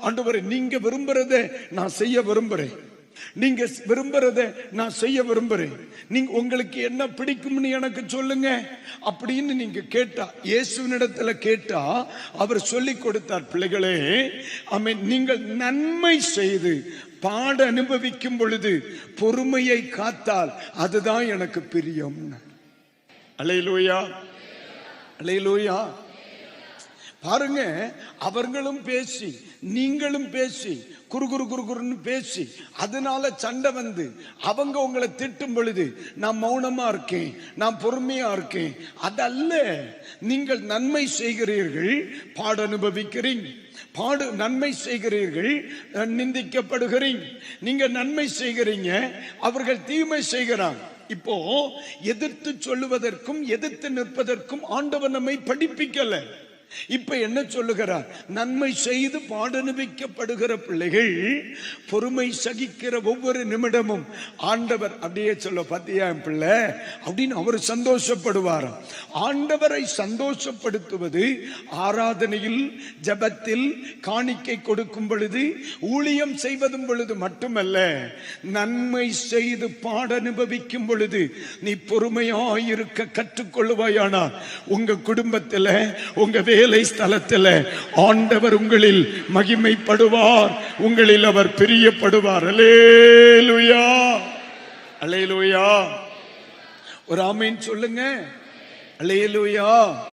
ஆண்டவரே நீங்க விரும்புறத நான் செய்ய விரும்புறேன். நீங்க விரும்புறத நான் செய்ய விரும்புறேன். நீங்க உங்களுக்கு என்ன பிடிக்கும்னு எனக்கு சொல்லுங்க. அப்படின்னு நீங்க கேட்டா இயேசுவினிடத்துல கேட்டா அவர் சொல்லி கொடுத்தார் பிள்ளைகளே ஆமென். நீங்கள் நன்மை செய்து பாட அனுபவிக்கும் பொழுது பொறுமையை காத்தால் அதுதான் எனக்கு பிரியம். அலையிலோயா. அலையிலோயா. பாருங்க அவர்களும் பேசி நீங்களும் பேசி குறு குறு குறு குறுன்னு பேசி அதனால சண்டை வந்து அவங்க உங்களை திட்டும் பொழுது நான் மௌனமா இருக்கேன் நான் பொறுமையா இருக்கேன் அதல்ல நீங்கள் நன்மை செய்கிறீர்கள் பாட அனுபவிக்கிறீங்க. பாடு நன்மை செய்கிறீர்கள் நிந்திக்கப்படுகிறீங்க. நீங்க நன்மை செய்கிறீங்க அவர்கள் தீமை செய்கிறாங்க. இப்போ எதிர்த்து சொல்லுவதற்கும் எதிர்த்து நிற்பதற்கும் ஆண்டவர் நம்மை படிப்பிக்கல. இப்ப என்ன சொல்லுகிறார்? நன்மை செய்து பாடனுவிக்கப்படுகிற பிள்ளைகள் பொறுமை சகிக்கிற ஒவ்வொரு நிமிடமும் ஆண்டவர் அப்படியே சொல்ல பார்த்தியா என் பிள்ளை? அப்படின்னு அவர் சந்தோஷப்படுவாராம். ஆண்டவரை சந்தோஷப்படுத்துவது ஆராதனையில் ஜபத்தில் காணிக்கை கொடுக்கும் பொழுது ஊழியம் செய்வதும் பொழுது மட்டுமல்ல நன்மை செய்து பாட அனுபவிக்கும் பொழுது நீ பொறுமையாயிருக்க கற்றுக்கொள்வாயானா உங்க குடும்பத்தில் உங்க வேலை ஸ்தலத்தில் ஆண்டவர் உங்களில் மகிமைப்படுவார். உங்களில் அவர் பிரியப்படுவார். அலேலுயா அலேலுயா ஒரு ஆமீன் சொல்லுங்க. அலேலுயா